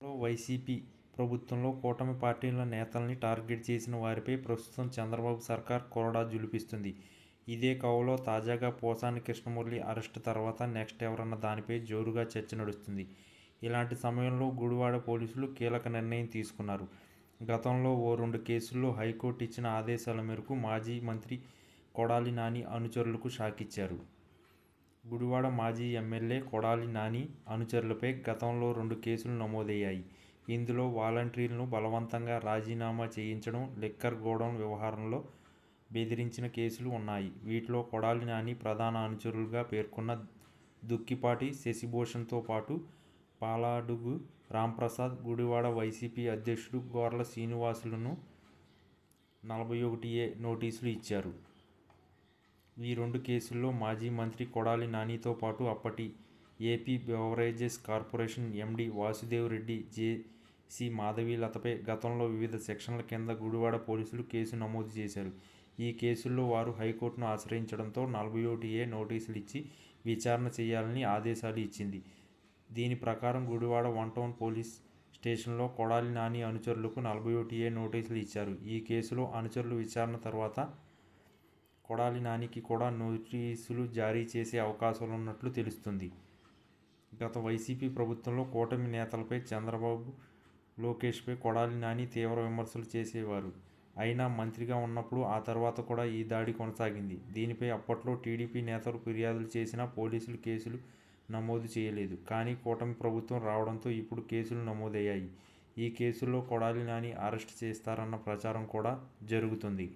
YCP ప్రభుత్వంలో కూటమి పార్టీల నేతల్ని టార్గెట్ చేసిన వారిపై ప్రస్తుతం చంద్రబాబు సర్కార్ కొరడా జులిపిస్తుంది ఇదే కోవలో తాజాగా పోసాని కృష్ణమురళి అరెస్ట్ తర్వాత నెక్స్ట్ ఎవరన్న దానిపై జోరుగా చర్చ నడుస్తుంది ఇలాంటి సమయంలో గుడివాడ పోలీసులు కీలక నిర్ణయం తీసుకున్నారు. గతంలో ఓ రెండు కేసుల్లో హైకోర్టు ఇచ్చిన ఆదేశాల మేరకు మాజీ మంత్రి కొడాలి నాని అనుచరులకు షాకిచ్చారు. గుడివాడ మాజీ ఎమ్మెల్యే కొడాలి నాని అనుచరులపై గతంలో రెండు కేసులు నమోదయ్యాయి. ఇందులో వాలంటీర్లను బలవంతంగా రాజీనామా చేయించడం, లిక్కర్ గోడౌన్ వ్యవహారంలో బెదిరించిన కేసులు ఉన్నాయి. వీటిలో కొడాలి నాని ప్రధాన అనుచరులుగా పేర్కొన్న దుక్కిపాటి శశిభూషణ్తో పాటు పాలాడుగు రాంప్రసాద్, గుడివాడ వైసీపీ అధ్యక్షుడు గొర్ల శ్రీనివాసులును నలభై ఒకటి ఏ నోటీసులు ఇచ్చారు. ఈ రెండు కేసుల్లో మాజీ మంత్రి కొడాలి నానితో పాటు అప్పటి AP beverages corporation MD Vasudev Reddy, JC మాధవీలతపై గతంలో వివిధ సెక్షన్ల కింద గుడివాడ పోలీసులు కేసు నమోదు చేశారు. ఈ కేసుల్లో వారు హైకోర్టును ఆశ్రయించడంతో నలభై ఒకటి ఏ నోటీసులు ఇచ్చి విచారణ చేయాలని ఆదేశాలు ఇచ్చింది. దీని ప్రకారం గుడివాడ వన్ టౌన్ పోలీస్ స్టేషన్లో కొడాలి నాని అనుచరులకు నలభై ఒకటి ఏ నోటీసులు ఇచ్చారు. ఈ కేసులో అనుచరులు విచారణ తర్వాత కొడాలి నానికి కూడా నోటీసులు జారీ చేసే అవకాశాలున్నట్లు తెలుస్తుంది గత వైసీపీ ప్రభుత్వంలో కూటమి నేతలపై చంద్రబాబు, లోకేష్పై కొడాలి నాని తీవ్ర విమర్శలు చేసేవారు. అయినా మంత్రిగా ఉన్నప్పుడు, ఆ తర్వాత కూడా ఈ దాడి కొనసాగింది. దీనిపై అప్పట్లో టీడీపీ నేతలు ఫిర్యాదులు చేసినా పోలీసులు కేసులు నమోదు చేయలేదు. కానీ కూటమి ప్రభుత్వం రావడంతో ఇప్పుడు కేసులు నమోదయ్యాయి. ఈ కేసుల్లో కొడాలి నాని అరెస్ట్ చేస్తారన్న ప్రచారం కూడా జరుగుతుంది